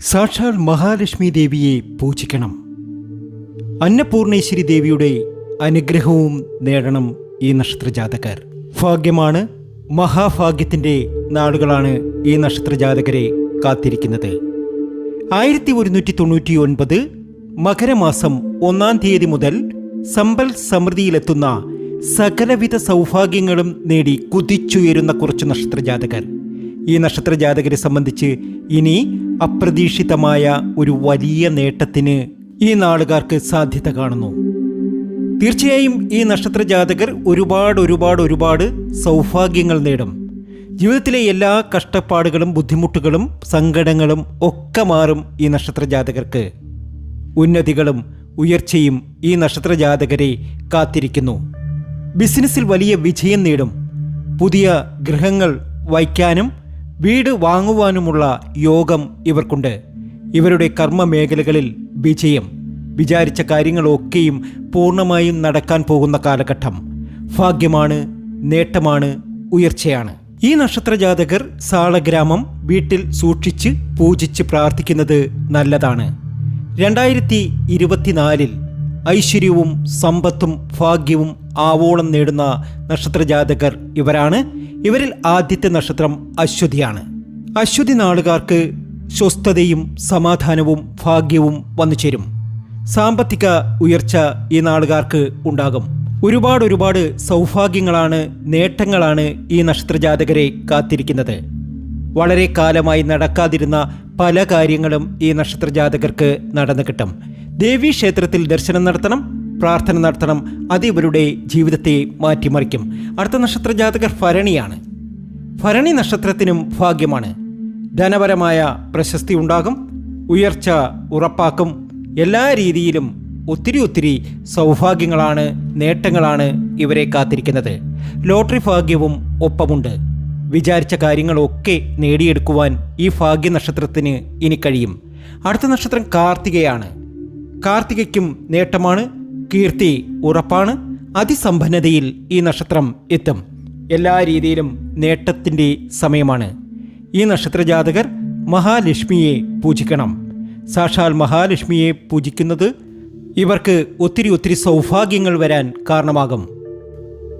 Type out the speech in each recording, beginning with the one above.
സാക്ഷാൽ മഹാലക്ഷ്മി ദേവിയെ പൂജിക്കണം. അന്നപൂർണേശ്വരി ദേവിയുടെ അനുഗ്രഹവും നേടണം ഈ നക്ഷത്രജാതകർ. ഭാഗ്യമാണ് മഹാഭാഗ്യത്തിന്റെ നാളുകളാണ് ഈ നക്ഷത്രജാതകരെ കാത്തിരിക്കുന്നത്. ആയിരത്തി ഒരുന്നൂറ്റി തൊണ്ണൂറ്റി ഒൻപത് മകരമാസം ഒന്നാം തീയതി മുതൽ സമ്പൽ സമൃദ്ധിയിലെത്തുന്ന സകലവിധ സൗഭാഗ്യങ്ങളും നേടി കുതിച്ചുയരുന്ന കുറച്ച് നക്ഷത്രജാതകർ. ഈ നക്ഷത്രജാതകരെ സംബന്ധിച്ച് ഇനി അപ്രതീക്ഷിതമായ ഒരു വലിയ നേട്ടത്തിന് ഈ നാളുകാർക്ക് സാധ്യത കാണുന്നു. തീർച്ചയായും ഈ നക്ഷത്ര ജാതകർ ഒരുപാട് ഒരുപാട് ഒരുപാട് സൗഭാഗ്യങ്ങൾ നേടും. ജീവിതത്തിലെ എല്ലാ കഷ്ടപ്പാടുകളും ബുദ്ധിമുട്ടുകളും സങ്കടങ്ങളും ഒക്കെ മാറും ഈ നക്ഷത്ര ജാതകർക്ക് ഉന്നതികളും ഉയർച്ചയും ഈ നക്ഷത്ര ജാതകരെ കാത്തിരിക്കുന്നു. ബിസിനസ്സിൽ വലിയ വിജയം നേടും. പുതിയ ഗൃഹങ്ങൾ വയ്ക്കാനും വീട് വാങ്ങുവാനുമുള്ള യോഗം ഇവർക്കുണ്ട്. ഇവരുടെ കർമ്മ മേഖലകളിൽ വിജയം വിചാരിച്ച കാര്യങ്ങളൊക്കെയും പൂർണമായും നടക്കാൻ പോകുന്ന കാലഘട്ടം. ഭാഗ്യമാണ് നേട്ടമാണ് ഉയർച്ചയാണ്. ഈ നക്ഷത്രജാതകർ സാളഗ്രാമം വീട്ടിൽ സൂക്ഷിച്ച് പൂജിച്ച് പ്രാർത്ഥിക്കുന്നത് നല്ലതാണ്. രണ്ടായിരത്തി ഇരുപത്തിനാലിൽ ഐശ്വര്യവും സമ്പത്തും ഭാഗ്യവും ആവോളം നേടുന്ന നക്ഷത്രജാതകർ ഇവരാണ്. ഇവരിൽ ആദ്യത്തെ നക്ഷത്രം അശ്വതിയാണ്. അശ്വതി നാളുകാർക്ക് സ്വസ്ഥതയും സമാധാനവും ഭാഗ്യവും വന്നു ചേരും. സാമ്പത്തിക ഉയർച്ച ഈ നാളുകാർക്ക് ഉണ്ടാകും. ഒരുപാട് ഒരുപാട് സൗഭാഗ്യങ്ങളാണ് നേട്ടങ്ങളാണ് ഈ നക്ഷത്രജാതകരെ കാത്തിരിക്കുന്നത്. വളരെ കാലമായി നടക്കാതിരുന്ന പല കാര്യങ്ങളും ഈ നക്ഷത്രജാതകർക്ക് നടന്നു കിട്ടും. ദേവീ ക്ഷേത്രത്തിൽ ദർശനം നടത്തണം പ്രാർത്ഥന നടത്തണം അത് ഇവരുടെ ജീവിതത്തെ മാറ്റിമറിക്കും. അടുത്ത നക്ഷത്ര ജാതകർ ഭരണിയാണ്. ഭരണി നക്ഷത്രത്തിനും ഭാഗ്യമാണ്. ധനപരമായ പ്രശസ്തി ഉണ്ടാകും ഉയർച്ച ഉറപ്പാക്കും എല്ലാ രീതിയിലും ഒത്തിരി ഒത്തിരി സൗഭാഗ്യങ്ങളാണ് നേട്ടങ്ങളാണ് ഇവരെ കാത്തിരിക്കുന്നത്. ലോട്ടറി ഭാഗ്യവും ഒപ്പമുണ്ട്. വിചാരിച്ച കാര്യങ്ങളൊക്കെ നേടിയെടുക്കുവാൻ ഈ ഭാഗ്യ നക്ഷത്രത്തിന് ഇനി കഴിയും. അടുത്ത നക്ഷത്രം കാർത്തികയാണ്. കാർത്തികയ്ക്കും നേട്ടമാണ് കീർത്തി ഉറപ്പാണ്. അതിസമ്പന്നതയിൽ ഈ നക്ഷത്രം എത്തും. എല്ലാ രീതിയിലും നേട്ടത്തിന്റെ സമയമാണ്. ഈ നക്ഷത്രജാതകർ മഹാലക്ഷ്മിയെ പൂജിക്കണം. സാക്ഷാൽ മഹാലക്ഷ്മിയെ പൂജിക്കുന്നത് ഇവർക്ക് ഒത്തിരി ഒത്തിരി സൗഭാഗ്യങ്ങൾ വരാൻ കാരണമാകും.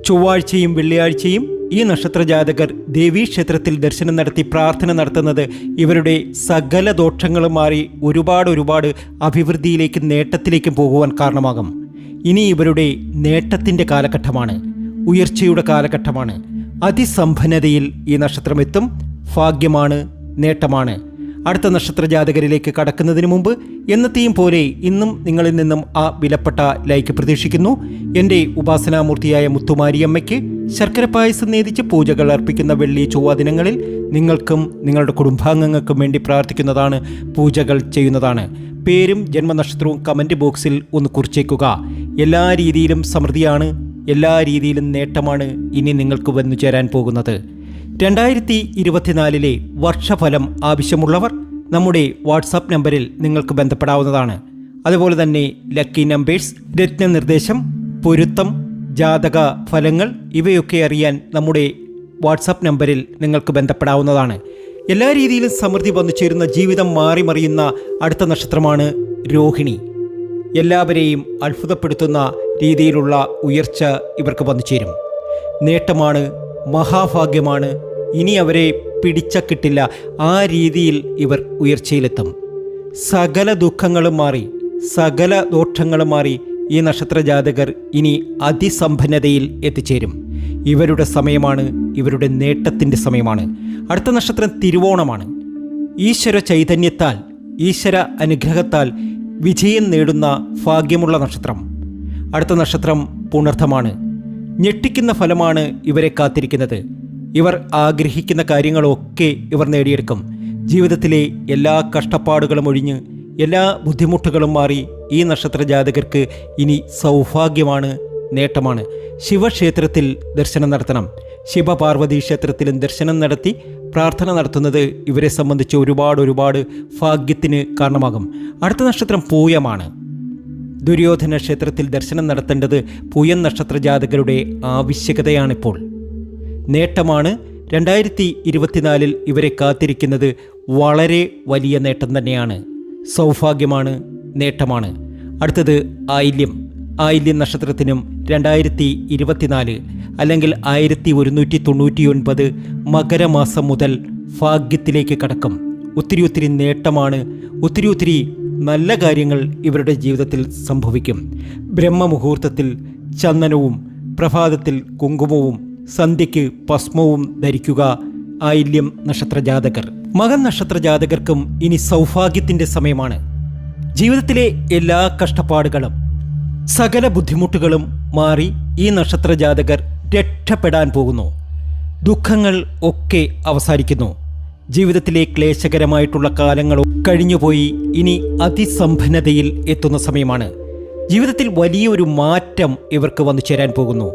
ചൊവ്വാഴ്ചയും വെള്ളിയാഴ്ചയും ഈ നക്ഷത്രജാതകർ ദേവീക്ഷേത്രത്തിൽ ദർശനം നടത്തി പ്രാർത്ഥന നടത്തുന്നത് ഇവരുടെ സകല ദോഷങ്ങളും മാറി ഒരുപാട് ഒരുപാട് അഭിവൃദ്ധിയിലേക്കും നേട്ടത്തിലേക്കും പോകുവാൻ കാരണമാകും. ഇനി ഇവരുടെ നേട്ടത്തിന്റെ കാലഘട്ടമാണ് ഉയർച്ചയുടെ കാലഘട്ടമാണ്. അതിസമ്പന്നതയിൽ ഈ നക്ഷത്രം എത്തും ഭാഗ്യമാണ് നേട്ടമാണ്. അടുത്ത നക്ഷത്ര ജാതകരിലേക്ക് കടക്കുന്നതിന് മുമ്പ് എന്നത്തെയും പോലെ ഇന്നും നിങ്ങളിൽ നിന്നും ആ വിലപ്പെട്ട ലൈക്ക് പ്രതീക്ഷിക്കുന്നു. എന്റെ ഉപാസനാമൂർത്തിയായ മുത്തുമാരിയമ്മയ്ക്ക് ശർക്കര പായസം നേതിച്ച് പൂജകൾ അർപ്പിക്കുന്ന വെള്ളി ചൊവ്വ ദിനങ്ങളിൽ നിങ്ങൾക്കും നിങ്ങളുടെ കുടുംബാംഗങ്ങൾക്കും വേണ്ടി പ്രാർത്ഥിക്കുന്നതാണ് പൂജകൾ ചെയ്യുന്നതാണ്. പേരും ജന്മനക്ഷത്രവും കമന്റ് ബോക്സിൽ ഒന്ന് കുറിച്ചേക്കുക. എല്ലാ രീതിയിലും സമൃദ്ധിയാണ് എല്ലാ രീതിയിലും നേട്ടമാണ് ഇനി നിങ്ങൾക്ക് വന്നു ചേരാൻ പോകുന്നത്. രണ്ടായിരത്തി ഇരുപത്തിനാലിലെ വർഷഫലം ആവശ്യമുള്ളവർ നമ്മുടെ വാട്സാപ്പ് നമ്പറിൽ നിങ്ങൾക്ക് ബന്ധപ്പെടാവുന്നതാണ്. അതുപോലെ തന്നെ ലക്കി നമ്പേഴ്സ് രത്നനിർദ്ദേശം പൊരുത്തം ജാതക ഫലങ്ങൾ ഇവയൊക്കെ അറിയാൻ നമ്മുടെ വാട്സാപ്പ് നമ്പറിൽ നിങ്ങൾക്ക് ബന്ധപ്പെടാവുന്നതാണ്. എല്ലാ രീതിയിലും സമൃദ്ധി വന്നു ചേരുന്ന ജീവിതം മാറി മറിയുന്ന അടുത്ത നക്ഷത്രമാണ് രോഹിണി. എല്ലാവരെയും അത്ഭുതപ്പെടുത്തുന്ന രീതിയിലുള്ള ഉയർച്ച ഇവർക്ക് വന്നു ചേരും നേട്ടമാണ് മഹാഭാഗ്യമാണ്. ഇനി അവരെ പിടിച്ച കിട്ടില്ല ആ രീതിയിൽ ഇവർ ഉയർച്ചയിലെത്തും. സകല ദുഃഖങ്ങളും മാറി സകല ദോഷങ്ങളും മാറി ഈ നക്ഷത്ര ജാതകർ ഇനി അതിസമ്പന്നതയിൽ എത്തിച്ചേരും. ഇവരുടെ സമയമാണ് ഇവരുടെ നേട്ടത്തിന്റെ സമയമാണ്. അടുത്ത നക്ഷത്രം തിരുവോണമാണ്. ഈശ്വര ചൈതന്യത്താൽ ഈശ്വര അനുഗ്രഹത്താൽ വിജയം നേടുന്ന ഭാഗ്യമുള്ള നക്ഷത്രം. അടുത്ത നക്ഷത്രം പുണർത്ഥമാണ് ഞെട്ടിക്കുന്ന ഫലമാണ് ഇവരെ കാത്തിരിക്കുന്നത്. ഇവർ ആഗ്രഹിക്കുന്ന കാര്യങ്ങളൊക്കെ ഇവർ നേടിയെടുക്കും. ജീവിതത്തിലെ എല്ലാ കഷ്ടപ്പാടുകളും ഒഴിഞ്ഞ് എല്ലാ ബുദ്ധിമുട്ടുകളും മാറി ഈ നക്ഷത്ര ജാതകർക്ക് ഇനി സൗഭാഗ്യമാണ് നേട്ടമാണ്. ശിവക്ഷേത്രത്തിൽ ദർശനം നടത്തണം. ശിവപാർവതി ക്ഷേത്രത്തിലും ദർശനം നടത്തി പ്രാർത്ഥന നടത്തുന്നത് ഇവരെ സംബന്ധിച്ച് ഒരുപാട് ഒരുപാട് ഭാഗ്യത്തിന് കാരണമാകും. അടുത്ത നക്ഷത്രം പൂയമാണ്. ദുര്യോധന ക്ഷേത്രത്തിൽ ദർശനം നടത്തേണ്ടത് പൂയൻ നക്ഷത്ര ജാതകരുടെ ആവശ്യകതയാണിപ്പോൾ. നേട്ടമാണ്. രണ്ടായിരത്തി ഇരുപത്തിനാലിൽ ഇവരെ കാത്തിരിക്കുന്നത് വളരെ വലിയ നേട്ടം തന്നെയാണ്. സൗഭാഗ്യമാണ് നേട്ടമാണ്. അടുത്തത് ആയില്യം. ആയില്യം നക്ഷത്രത്തിനും രണ്ടായിരത്തി ഇരുപത്തിനാല് അല്ലെങ്കിൽ ആയിരത്തി ഒരുന്നൂറ്റി തൊണ്ണൂറ്റി ഒൻപത് മകരമാസം മുതൽ ഭാഗ്യത്തിലേക്ക് കടക്കും. ഒത്തിരി ഒത്തിരി നേട്ടമാണ് ഒത്തിരി ഒത്തിരി നല്ല കാര്യങ്ങൾ ഇവരുടെ ജീവിതത്തിൽ സംഭവിക്കും. ബ്രഹ്മമുഹൂർത്തത്തിൽ ചന്ദനവും പ്രഭാതത്തിൽ കുങ്കുമവും സന്ധ്യയ്ക്ക് ഭസ്മവും ധരിക്കുക ആയില്യം നക്ഷത്ര ജാതകർ മകൻ നക്ഷത്ര ജാതകർക്കും ഇനി സൗഭാഗ്യത്തിന്റെ സമയമാണ്. ജീവിതത്തിലെ എല്ലാ കഷ്ടപ്പാടുകളും സകല ബുദ്ധിമുട്ടുകളും മാറി ഈ നക്ഷത്ര ജാതകർ രക്ഷപ്പെടാൻ പോകുന്നു. ദുഃഖങ്ങൾ ഒക്കെ അവസാനിക്കുന്നു. ജീവിതത്തിലെ ക്ലേശകരമായിട്ടുള്ള കാലങ്ങൾ കഴിഞ്ഞുപോയി ഇനി അതിസമ്പന്നതയിൽ എത്തുന്ന സമയമാണ്. ജീവിതത്തിൽ വലിയൊരു മാറ്റം ഇവർക്ക് വന്നു ചേരാൻ പോകുന്നു.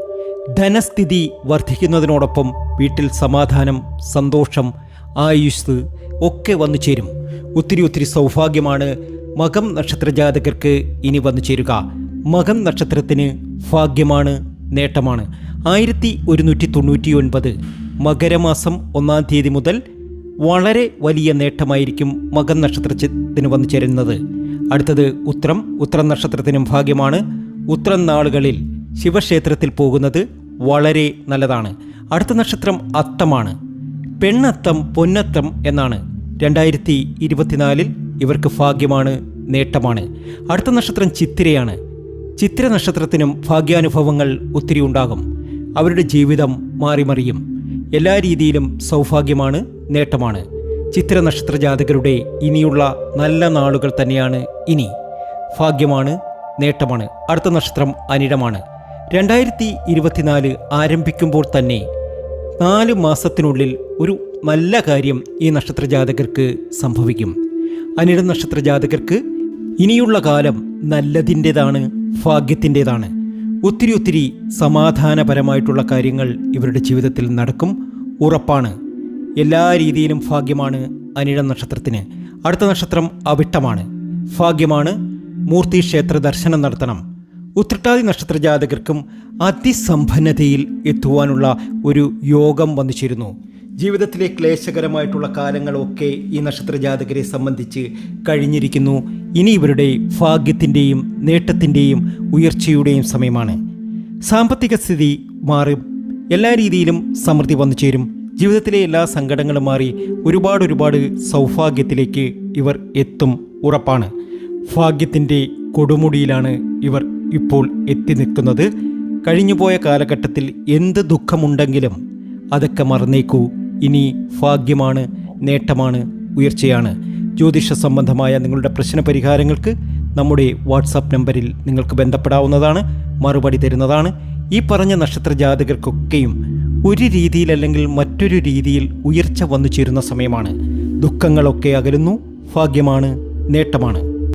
ധനസ്ഥിതി വർദ്ധിക്കുന്നതിനോടൊപ്പം വീട്ടിൽ സമാധാനം സന്തോഷം ആയുസ് ഒക്കെ വന്നു ചേരും. ഒത്തിരി ഒത്തിരി സൗഭാഗ്യമാണ് മകം നക്ഷത്ര ജാതകർക്ക് ഇനി വന്നു ചേരുക. മകം നക്ഷത്രത്തിന് ഭാഗ്യമാണ് നേട്ടമാണ്. ആയിരത്തി ഒരുന്നൂറ്റി തൊണ്ണൂറ്റി ഒൻപത് മകരമാസം ഒന്നാം തീയതി മുതൽ വളരെ വലിയ നേട്ടമായിരിക്കും മകൻ നക്ഷത്രത്തിന് വന്നു ചേരുന്നത്. അടുത്തത് ഉത്രം. ഉത്രം നക്ഷത്രത്തിനും ഭാഗ്യമാണ്. ഉത്രം നാളുകളിൽ ശിവക്ഷേത്രത്തിൽ പോകുന്നത് വളരെ നല്ലതാണ്. അടുത്ത നക്ഷത്രം അത്തമാണ്. പെണ്ണത്തം പൊന്നത്തം എന്നാണ്. രണ്ടായിരത്തി ഇരുപത്തിനാലിൽ ഇവർക്ക് ഭാഗ്യമാണ് നേട്ടമാണ്. അടുത്ത നക്ഷത്രം ചിത്തിരയാണ്. ചിത്തിര നക്ഷത്രത്തിനും ഭാഗ്യാനുഭവങ്ങൾ ഒത്തിരി ഉണ്ടാകും. അവരുടെ ജീവിതം മാറിമറിയും എല്ലാ രീതിയിലും സൗഭാഗ്യമാണ് നേട്ടമാണ്. ചിത്ര നക്ഷത്ര ജാതകരുടെ ഇനിയുള്ള നല്ല നാളുകൾ തന്നെയാണ് ഇനി. ഭാഗ്യമാണ് നേട്ടമാണ്. അടുത്ത നക്ഷത്രം അനിടമാണ്. രണ്ടായിരത്തി ഇരുപത്തിനാല് ആരംഭിക്കുമ്പോൾ തന്നെ നാല് മാസത്തിനുള്ളിൽ ഒരു നല്ല കാര്യം ഈ നക്ഷത്ര ജാതകർക്ക് സംഭവിക്കും. അനിട നക്ഷത്ര ജാതകർക്ക് ഇനിയുള്ള കാലം നല്ലതിന്റെതാണ് ഭാഗ്യത്തിന്റെതാണ്. ഒത്തിരി ഒത്തിരി സമാധാനപരമായിട്ടുള്ള കാര്യങ്ങൾ ഇവരുടെ ജീവിതത്തിൽ നടക്കും. ഉറപ്പാണ്. എല്ലാ രീതിയിലും ഭാഗ്യമാണ് അനിഴ നക്ഷത്രത്തിന്. അടുത്ത നക്ഷത്രം അവിട്ടമാണ്. ഭാഗ്യമാണ് മൂർത്തി ക്ഷേത്ര ദർശനം നടത്തണം. ഉത്രട്ടാതി നക്ഷത്ര ജാതകർക്കും അതിസമ്പന്നതയിൽ എത്തുവാനുള്ള ഒരു യോഗം വന്നു ചേരുന്നു. ജീവിതത്തിലെ ക്ലേശകരമായിട്ടുള്ള കാലങ്ങളൊക്കെ ഈ നക്ഷത്ര ജാതകരെ സംബന്ധിച്ച് കഴിഞ്ഞിരിക്കുന്നു. ഇനി ഇവരുടെ ഭാഗ്യത്തിന്റെയും നേട്ടത്തിന്റെയും ഉയർച്ചയുടെയും സമയമാണ്. സാമ്പത്തിക സ്ഥിതി മാറും എല്ലാ രീതിയിലും സമൃദ്ധി വന്നു ചേരും. ജീവിതത്തിലെ എല്ലാ സങ്കടങ്ങളും മാറി ഒരുപാട് ഒരുപാട് സൗഭാഗ്യത്തിലേക്ക് ഇവർ എത്തും ഉറപ്പാണ്. ഭാഗ്യത്തിന്റെ കൊടുമുടിയിലാണ് ഇവർ ഇപ്പോൾ എത്തി നിൽക്കുന്നത്. കഴിഞ്ഞുപോയ കാലഘട്ടത്തിൽ എന്ത് ദുഃഖമുണ്ടെങ്കിലും അതൊക്കെ മറന്നേക്കൂ. ഇനി ഭാഗ്യമാണ് നേട്ടമാണ് ഉയർച്ചയാണ്. ജ്യോതിഷ സംബന്ധമായ നിങ്ങളുടെ പ്രശ്ന പരിഹാരങ്ങൾക്ക് നമ്മുടെ വാട്സാപ്പ് നമ്പറിൽ നിങ്ങൾക്ക് ബന്ധപ്പെടാവുന്നതാണ് മറുപടി തരുന്നതാണ്. ഈ പറഞ്ഞ നക്ഷത്ര ജാതകർക്കൊക്കെയും ഒരു രീതിയിൽ അല്ലെങ്കിൽ മറ്റൊരു രീതിയിൽ ഉയർച്ച വന്നു ചേരുന്ന സമയമാണ്. ദുഃഖങ്ങളൊക്കെ അകലുന്നു ഭാഗ്യമാണ് നേട്ടമാണ്.